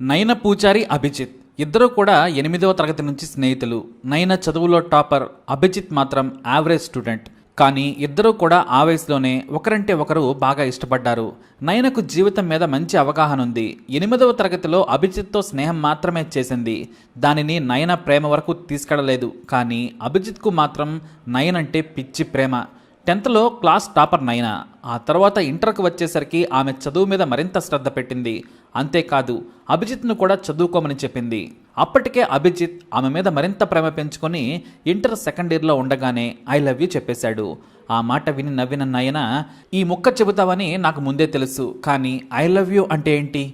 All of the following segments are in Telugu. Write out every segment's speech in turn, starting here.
నయన పూజారి అభిజిత్. ఇద్దరూ కూడా ఎనిమిదవ తరగతి నుంచి స్నేహితులు. నయన చదువులో టాపర్ అభిజిత్ మాత్రం యావరేజ్ స్టూడెంట్. కానీ ఇద్దరూ కూడా ఆ వయసులోనే ఒకరంటే ఒకరు బాగా ఇష్టపడ్డారు. నయనకు జీవితం మీద మంచి అవగాహన ఉంది. ఎనిమిదవ తరగతిలో అభిజిత్తో స్నేహం మాత్రమే చేసింది. దానిని నయన ప్రేమ వరకు తీసుకెళ్ళలేదు. కానీ అభిజిత్కు మాత్రం నయన్ అంటే పిచ్చి ప్రేమ. టెన్త్లో క్లాస్ టాపర్ నైనా. ఆ తర్వాత ఇంటర్కు వచ్చేసరికి ఆమె చదువు మీద మరింత శ్రద్ధ పెట్టింది. అంతేకాదు అభిజిత్ను కూడా చదువుకోమని చెప్పింది. అప్పటికే అభిజిత్ ఆమె మీద మరింత ప్రేమ పెంచుకొని ఇంటర్ సెకండ్ ఇయర్లో ఉండగానే ఐ లవ్ యూ చెప్పేశాడు. ఆ మాట విని నవ్విన నయన ఈ ముక్క చెబుతావని నాకు ముందే తెలుసు. కానీ ఐ లవ్ యూ అంటే ఏంటి?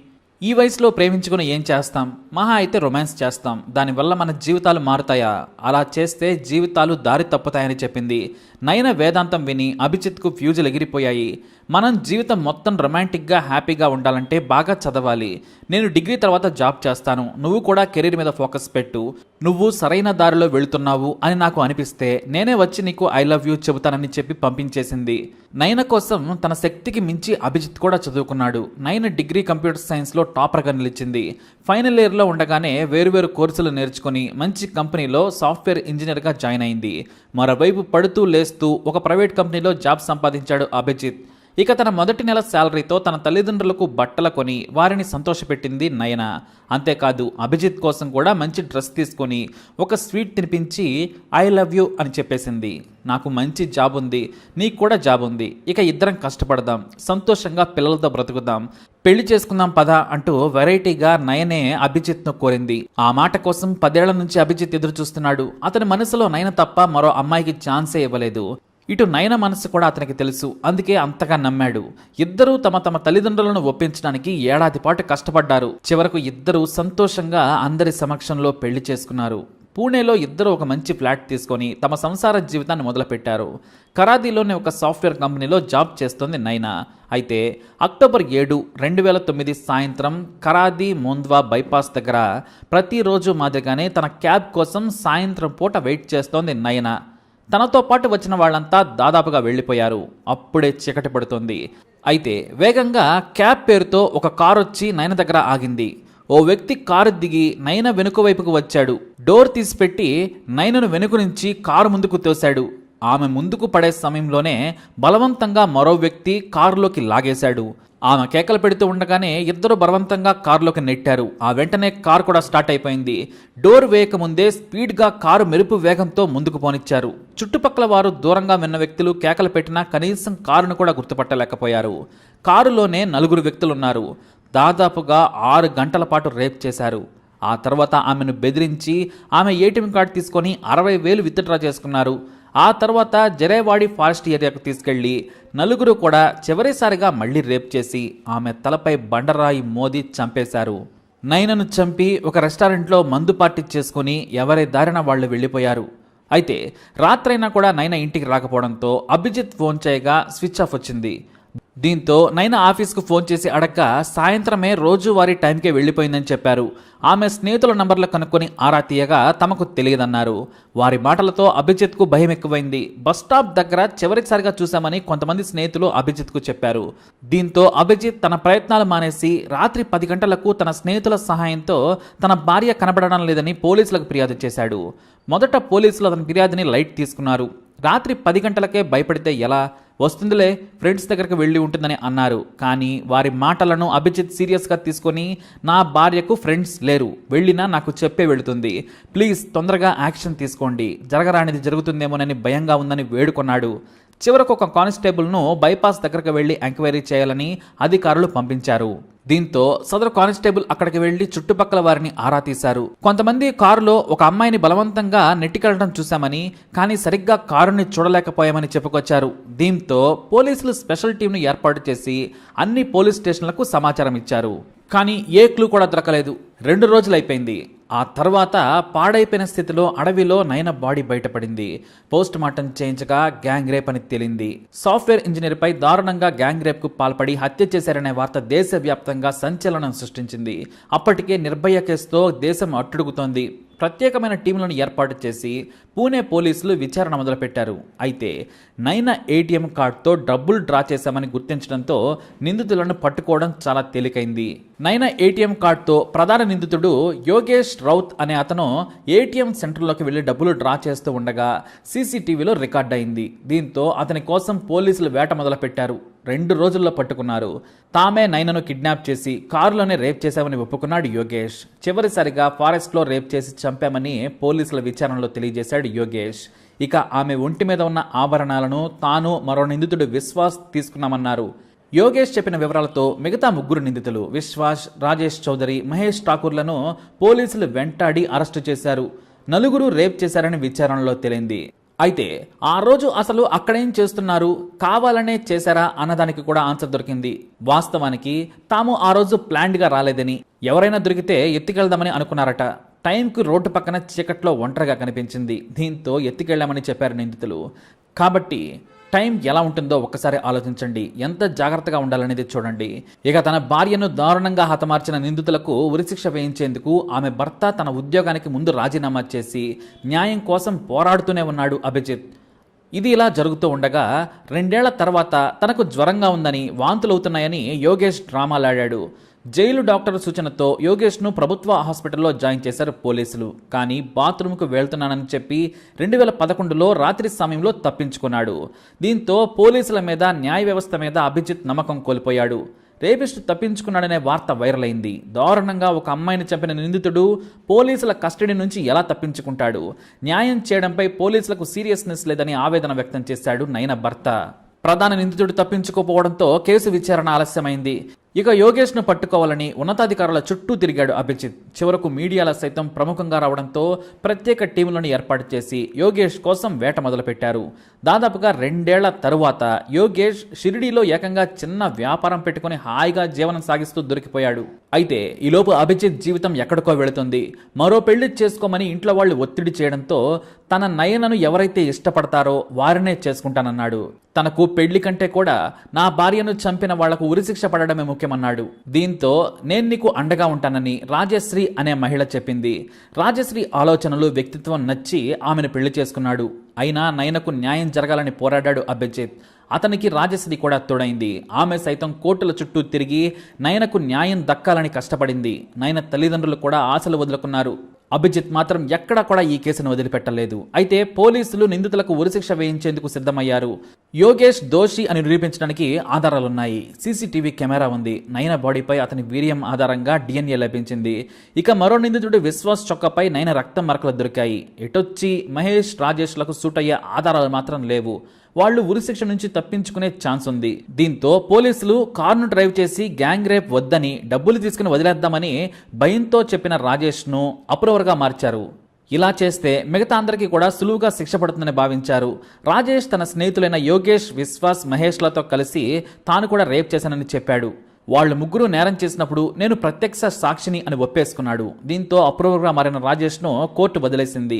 ఈ వయసులో ప్రేమించుకుని ఏం చేస్తాం? మహా అయితే రొమాన్స్ చేస్తాం. దానివల్ల మన జీవితాలు మారుతాయా? అలా చేస్తే జీవితాలు దారి తప్పుతాయని చెప్పింది. నయన వేదాంతం విని అభిజిత్కు ఫ్యూజులు ఎగిరిపోయాయి. మనం జీవితం మొత్తం రొమాంటిక్గా హ్యాపీగా ఉండాలంటే బాగా చదవాలి. నేను డిగ్రీ తర్వాత జాబ్ చేస్తాను. నువ్వు కూడా కెరీర్ మీద ఫోకస్ పెట్టు. నువ్వు సరైన దారిలో వెళుతున్నావు అని నాకు అనిపిస్తే నేనే వచ్చి నీకు ఐ లవ్ యూ చెబుతానని చెప్పి పంపించేసింది. నయన కోసం తన శక్తికి మించి అభిజిత్ కూడా చదువుకున్నాడు. నయన డిగ్రీ కంప్యూటర్ సైన్స్లో టాపర్గా నిలిచింది. ఫైనల్ ఇయర్లో ఉండగానే వేరువేరు కోర్సులు నేర్చుకుని మంచి కంపెనీలో సాఫ్ట్వేర్ ఇంజనీర్గా జాయిన్ అయింది. మరోవైపు పడుతూ లేస్తూ ఒక ప్రైవేట్ కంపెనీలో జాబ్ సంపాదించాడు అభిజిత్. ఇక తన మొదటి నెల శాలరీతో తన తల్లిదండ్రులకు బట్టలు కొని వారిని సంతోషపెట్టింది నయన. అంతేకాదు అభిజిత్ కోసం కూడా మంచి డ్రెస్ తీసుకొని ఒక స్వీట్ తినిపించి ఐ లవ్ యూ అని చెప్పేసింది. నాకు మంచి జాబ్ ఉంది నీకు కూడా జాబ్ ఉంది ఇక ఇద్దరం కష్టపడదాం సంతోషంగా పిల్లలతో బ్రతుకుదాం పెళ్ళి చేసుకుందాం పదా అంటూ వెరైటీగా నయనే అభిజిత్ను కోరింది. ఆ మాట కోసం పదేళ్ళ నుంచి అభిజిత్ ఎదురు చూస్తున్నాడు అతని మనసులో నయన తప్ప మరో అమ్మాయికి ఛాన్సే ఇవ్వలేదు. ఇటు నయన మనసు కూడా అతనికి తెలుసు. అందుకే అంతగా నమ్మాడు. ఇద్దరూ తమ తమ తల్లిదండ్రులను ఒప్పించడానికి ఏడాది పాటు కష్టపడ్డారు. చివరకు ఇద్దరూ సంతోషంగా అందరి సమక్షంలో పెళ్ళి చేసుకున్నారు. పూణేలో ఇద్దరు ఒక మంచి ఫ్లాట్ తీసుకొని తమ సంసార జీవితాన్ని మొదలుపెట్టారు. కరాదీలోని ఒక సాఫ్ట్వేర్ కంపెనీలో జాబ్ చేస్తోంది నైనా అయితే అక్టోబర్ ఏడు రెండు వేల తొమ్మిది సాయంత్రం కరాదీ మోంద్వా బైపాస్ దగ్గర ప్రతిరోజు మాదిరిగానే తన క్యాబ్ కోసం సాయంత్రం పూట వెయిట్ చేస్తోంది నైనా తనతో పాటు వచ్చిన వాళ్ళంతా దాదాపుగా వెళ్ళిపోయారు. అప్పుడే చీకటి పడుతుంది. అయితే వేగంగా క్యాబ్ పేరుతో ఒక కారు వచ్చి నయన దగ్గర ఆగింది. ఓ వ్యక్తి కారు దిగి నయన వెనుక వైపుకు వచ్చాడు. డోర్ తీసిపెట్టి నయనను వెనుక నుంచి కారు ముందుకు తోశాడు. ఆమె ముందుకు పడే సమయంలోనే బలవంతంగా మరో వ్యక్తి కారులోకి లాగేశాడు. ఆమె కేకలు పెడుతూ ఉండగానే ఇద్దరు బలవంతంగా కారులోకి నెట్టారు. ఆ వెంటనే కారు కూడా స్టార్ట్ అయిపోయింది. డోర్ వేయకముందే స్పీడ్గా కారు మెరుపు వేగంతో ముందుకు పోనిచ్చారు. చుట్టుపక్కల వారు దూరంగా విన్న వ్యక్తులు కేకలు పెట్టినా కనీసం కారును కూడా గుర్తుపట్టలేకపోయారు. కారులోనే నలుగురు వ్యక్తులున్నారు. దాదాపుగా ఆరు గంటల పాటు రేప్ చేశారు. ఆ తర్వాత ఆమెను బెదిరించి ఆమె ఏటీఎం కార్డు తీసుకొని అరవై వేలు విత్డ్రా చేసుకున్నారు. ఆ తర్వాత జరేవాడి ఫారెస్ట్ ఏరియాకు తీసుకెళ్ళి నలుగురు కూడా చివరిసారిగా మళ్ళీ రేప్ చేసి ఆమె తలపై బండరాయి మోది చంపేశారు. నైనను చంపి ఒక రెస్టారెంట్లో మందు పార్టీ చేసుకుని ఎవరి దారిన వాళ్ళు వెళ్ళిపోయారు. అయితే రాత్రైనా కూడా నైనా ఇంటికి రాకపోవడంతో అభిజిత్ ఫోన్ చేయగా స్విచ్ ఆఫ్ వచ్చింది. దీంతో నైనా ఆఫీస్కు ఫోన్ చేసి అడక్క సాయంత్రమే రోజువారీ టైంకే వెళ్ళిపోయిందని చెప్పారు. ఆమె స్నేహితుల నంబర్లు కనుక్కొని ఆరా తీయగా తమకు తెలియదన్నారు. వారి మాటలతో అభిజిత్కు భయం ఎక్కువైంది. బస్ స్టాప్ దగ్గర చివరిసారిగా చూశామని కొంతమంది స్నేహితులు అభిజిత్కు చెప్పారు. దీంతో అభిజిత్ తన ప్రయత్నాలు మానేసి రాత్రి పది గంటలకు తన స్నేహితుల సహాయంతో తన భార్య కనబడడం లేదని పోలీసులకు ఫిర్యాదు చేశాడు. మొదట పోలీసులు అతని ఫిర్యాదుని లైట్ తీసుకున్నారు. రాత్రి పది గంటలకే భయపడితే ఎలా? వస్తుందిలే ఫ్రెండ్స్ దగ్గరకు వెళ్ళి ఉంటుందని అన్నారు. కానీ వారి మాటలను అభిజిత్ సీరియస్గా తీసుకొని నా భార్యకు ఫ్రెండ్స్ లేరు. వెళ్ళినా నాకు చెప్పే వెళుతుంది. ప్లీజ్ తొందరగా యాక్షన్ తీసుకోండి. జరగరానిది జరుగుతుందేమోనని భయంగా ఉందని వేడుకొన్నాడు. చివరకు ఒక కానిస్టేబుల్ను బైపాస్ దగ్గరకు వెళ్ళి ఎంక్వైరీ చేయాలని అధికారులు పంపించారు. దీంతో సదరు కానిస్టేబుల్ అక్కడికి వెళ్ళి చుట్టుపక్కల వారిని ఆరా తీశారు. కొంతమంది కారులో ఒక అమ్మాయిని బలవంతంగా నెట్టికెళ్ళడం చూశామని కానీ సరిగ్గా కారుని చూడలేకపోయామని చెప్పుకొచ్చారు. దీంతో పోలీసులు స్పెషల్ టీంను ఏర్పాటు చేసి అన్ని పోలీస్ స్టేషన్లకు సమాచారం ఇచ్చారు. కానీ ఏ క్లూ కూడా దొరకలేదు. రెండు రోజులైపోయింది. ఆ తర్వాత పాడైపోయిన స్థితిలో అడవిలో నయన బాడీ బయటపడింది. పోస్ట్ మార్టం చేయించగా గ్యాంగ్ రేప్ అని తేలింది. సాఫ్ట్వేర్ ఇంజనీర్పై దారుణంగా గ్యాంగ్ రేప్కు పాల్పడి హత్య చేశారనే వార్త దేశవ్యాప్తంగా సంచలనం సృష్టించింది. అప్పటికే నిర్భయ కేసుతో దేశం అట్టుడుగుతోంది. ప్రత్యేకమైన టీంలను ఏర్పాటు చేసి పూణే పోలీసులు విచారణ మొదలుపెట్టారు. అయితే నైనా ఏటీఎం కార్డుతో డబ్బులు డ్రా చేశామని గుర్తించడంతో నిందితులను పట్టుకోవడం చాలా తేలికైంది. నైనా ఏటీఎం కార్డుతో ప్రధాన నిందితుడు యోగేష్ రౌత్ అనే అతను ఏటీఎం సెంటర్లోకి వెళ్ళి డబ్బులు డ్రా చేస్తూ ఉండగా సీసీటీవీలో రికార్డ్ అయింది దీంతో అతని కోసం పోలీసులు వేట మొదలుపెట్టారు. రెండు రోజుల్లో పట్టుకున్నారు. తామే నైనను కిడ్నాప్ చేసి కారులోనే రేప్ చేశామని ఒప్పుకున్నాడు యోగేష్. చివరిసారిగా ఫారెస్ట్లో రేప్ చేసి చంపామని పోలీసుల విచారణలో తెలియజేశాడు యోగేష్. ఇక ఆమె ఒంటి మీద ఉన్న ఆభరణాలను తాను మరో నిందితుడు విశ్వాస్ తీసుకున్నామన్నారు. యోగేష్ చెప్పిన వివరాలతో మిగతా ముగ్గురు నిందితులు విశ్వాస్ రాజేష్ చౌదరి మహేష్ ఠాకూర్లను పోలీసులు వెంటాడి అరెస్టు చేశారు. నలుగురు రేప్ చేశారని విచారణలో తేలింది. అయితే ఆ రోజు అసలు అక్కడేం చేస్తున్నారు? కావాలనే చేశారా అన్నదానికి కూడా ఆన్సర్ దొరికింది. వాస్తవానికి తాము ఆ రోజు ప్లాన్డ్గా రాలేదని ఎవరైనా దొరికితే ఎత్తుకెళ్దామని అనుకున్నారట. టైంకి రోడ్డు పక్కన చీకట్లో ఒంటరిగా కనిపించింది. దీంతో ఎత్తుకెళ్ళామని చెప్పారు నిందితులు. కాబట్టి టైం ఎలా ఉంటుందో ఒక్కసారి ఆలోచించండి. ఎంత జాగ్రత్తగా ఉండాలనేది చూడండి. ఇక తన భార్యను దారుణంగా హతమార్చిన నిందితులకు ఉరిశిక్ష వేయించేందుకు ఆమె భర్త తన ఉద్యోగానికి ముందు రాజీనామా చేసి న్యాయం కోసం పోరాడుతూనే ఉన్నాడు అభిజిత్. ఇది ఇలా జరుగుతూ ఉండగా రెండేళ్ళ తర్వాత తనకు జ్వరంగా ఉందని వాంతులవుతున్నాయని యోగేష్ డ్రామాలాడాడు. జైలు డాక్టర్ సూచనతో యోగేష్ను ప్రభుత్వ హాస్పిటల్లో జాయిన్ చేశారు పోలీసులు. కానీ బాత్రూమ్కు వెళ్తున్నానని చెప్పి రెండు వేల పదకొండులో రాత్రి సమయంలో తప్పించుకున్నాడు. దీంతో పోలీసుల మీద న్యాయ వ్యవస్థ మీద అభిజిత్ నమ్మకం కోల్పోయాడు. రేపిస్ట్ తప్పించుకున్నాడనే వార్త వైరల్ అయింది దారుణంగా ఒక అమ్మాయిని చంపిన నిందితుడు పోలీసుల కస్టడీ నుంచి ఎలా తప్పించుకుంటాడు? న్యాయం చేయడంపై పోలీసులకు సీరియస్నెస్ లేదని ఆవేదన వ్యక్తం చేశాడు నయన భర్త ప్రధాన నిందితుడు తప్పించుకోపోవడంతో కేసు విచారణ ఆలస్యమైంది. ఇక యోగేష్ను పట్టుకోవాలని ఉన్నతాధికారుల చుట్టూ తిరిగాడు అభిజిత్. చివరకు మీడియాల సైతం ప్రముఖంగా రావడంతో ప్రత్యేక టీములను ఏర్పాటు చేసి యోగేష్ కోసం వేట మొదలుపెట్టారు. దాదాపుగా రెండేళ్ళ తరువాత యోగేష్ షిరిడీలో ఏకంగా చిన్న వ్యాపారం పెట్టుకుని హాయిగా జీవనం సాగిస్తూ దొరికిపోయాడు. అయితే ఈలోపు అభిజిత్ జీవితం ఎక్కడికో వెళుతుంది. మరో పెళ్ళి చేసుకోమని ఇంట్లో వాళ్ళు ఒత్తిడి చేయడంతో తన నయనను ఎవరైతే ఇష్టపడతారో వారినే చేసుకుంటానన్నాడు. తనకు పెళ్ళి కంటే కూడా నా భార్యను చంపిన వాళ్ళకు ఉరిశిక్ష పడడమే ముఖ్యం. ముఖ్యమన్నాడు దీంతో నేను నీకు అండగా ఉంటానని రాజశ్రీ అనే మహిళ చెప్పింది. రాజశ్రీ ఆలోచనలు వ్యక్తిత్వం నచ్చి ఆమెను పెళ్ళి చేసుకున్నాడు. అయినా నయనకు న్యాయం జరగాలని పోరాడాడు అభిజిత్. అతనికి రాజశ్రీ కూడా తోడైంది. ఆమె సైతం కోర్టుల చుట్టూ తిరిగి నయనకు న్యాయం దక్కాలని కష్టపడింది. నయన తల్లిదండ్రులు కూడా ఆశలు వదులుకున్నారు. అభిజిత్ మాత్రం ఎక్కడా కూడా ఈ కేసును వదిలిపెట్టలేదు. అయితే పోలీసులు నిందితులకు ఉరిశిక్ష వేయించేందుకు సిద్ధమయ్యారు. యోగేష్ దోషి అని నిరూపించడానికి ఆధారాలున్నాయి. సీసీటీవీ కెమెరా ఉంది. నయన బాడీపై అతని వీర్యం ఆధారంగా డిఎన్ఏ లభించింది. ఇక మరో నిందితుడు విశ్వాస్ చొక్కపై నయన రక్తం మరకలు దొరికాయి. ఎటొచ్చి మహేష్ రాజేష్లకు సూట్ అయ్యే ఆధారాలు మాత్రం లేవు. వాళ్ళు ఉరిశిక్ష నుంచి తప్పించుకునే ఛాన్స్ ఉంది. దీంతో పోలీసులు కారును డ్రైవ్ చేసి గ్యాంగ్ రేప్ వద్దని డబ్బులు తీసుకుని వదిలేద్దామని భయంతో చెప్పిన రాజేష్ను అప్రూవర్గా మార్చారు. ఇలా చేస్తే మిగతా అందరికీ కూడా సులువుగా శిక్ష పడుతుందని భావించారు. రాజేష్ తన స్నేహితులైన యోగేష్ విశ్వాస్ మహేష్లతో కలిసి తాను కూడా రేప్ చేశానని చెప్పాడు. వాళ్ళు ముగ్గురు నేరం చేసినప్పుడు నేను ప్రత్యక్ష సాక్షిని అని ఒప్పేసుకున్నాడు. దీంతో అప్రూవర్గా మారిన రాజేష్ను కోర్టు వదిలేసింది.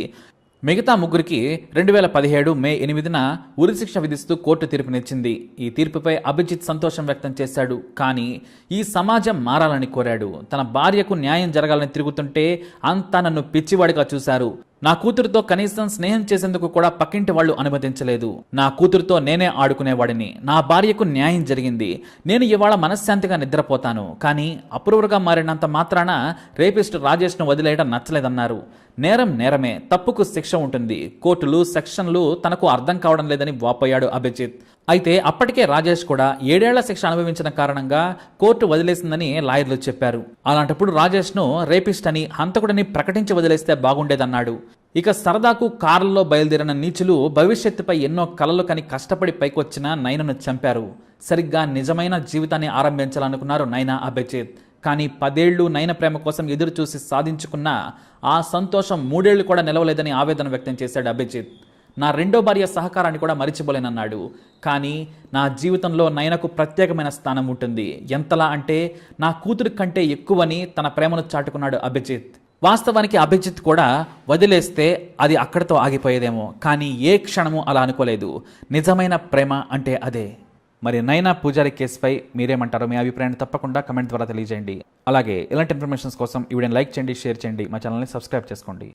మిగతా ముగ్గురికి రెండు వేల పదిహేడు మే ఎనిమిదిన ఉరిశిక్ష విధిస్తూ కోర్టు తీర్పునిచ్చింది ఈ తీర్పుపై అభిజిత్ సంతోషం వ్యక్తం చేశాడు. కానీ ఈ సమాజం మారాలని కోరాడు. తన భార్యకు న్యాయం జరగాలని తిరుగుతుంటే అంతా నన్ను పిచ్చివాడిగా చూశారు. నా కూతురుతో కనీసం స్నేహం చేసేందుకు కూడా పక్కింటి వాళ్ళు అనుమతించలేదు. నా కూతురుతో నేనే ఆడుకునేవాడిని. నా భార్యకు న్యాయం జరిగింది. నేను ఇవాళ మనశ్శాంతిగా నిద్రపోతాను. కానీ అప్రూవర్గా మారినంత మాత్రాన రేపిస్ట్ రాజేష్ను వదిలేయడం నచ్చలేదన్నారు. నేరం నేరమే. తప్పుకు శిక్ష ఉంటుంది. కోర్టులు సెక్షన్లు తనకు అర్థం కావడం లేదని వాపోయాడు అభిజిత్. అయితే అప్పటికే రాజేష్ కూడా ఏడేళ్ళ శిక్ష అనుభవించిన కారణంగా కోర్టు వదిలేసిందని లాయర్లు చెప్పారు. అలాంటప్పుడు రాజేష్ను రేపిస్ట్ అని హంతకుడని ప్రకటించి వదిలేస్తే బాగుండేదన్నాడు. ఇక సరదాకు కార్లలో బయలుదేరిన నీచులు భవిష్యత్తుపై ఎన్నో కలలు కని కష్టపడి పైకొచ్చిన నయనను చంపారు. సరిగ్గా నిజమైన జీవితాన్ని ఆరంభించాలనుకున్నారు నైనా అభిజిత్. కానీ పదేళ్ళు నయన ప్రేమ కోసం ఎదురు చూసి సాధించుకున్న ఆ సంతోషం మూడేళ్ళు కూడా నిలవలేదని ఆవేదన వ్యక్తం చేశాడు అభిజిత్. నా రెండో భార్య సహకారాన్ని కూడా మరిచిపోలేనన్నాడు. కానీ నా జీవితంలో నయనకు ప్రత్యేకమైన స్థానం ఉంటుంది. ఎంతలా అంటే నా కూతురు కంటే ఎక్కువని తన ప్రేమను చాటుకున్నాడు అభిజిత్. వాస్తవానికి అభిజిత్ కూడా వదిలేస్తే అది అక్కడితో ఆగిపోయేదేమో. కానీ ఏ క్షణము అలా అనుకోలేదు. నిజమైన ప్రేమ అంటే అదే. మరి నైనా పూజారి కేసుపై మీరేమంటారో మీ అభిప్రాయాన్ని తప్పకుండా కమెంట్ ద్వారా తెలియజేయండి. అలాగే ఇలాంటి ఇన్ఫర్మేషన్స్ కోసం ఈ వీడియోని లైక్ చేయండి షేర్ చేయండి. మా ఛానల్ని సబ్స్క్రైబ్ చేసుకోండి.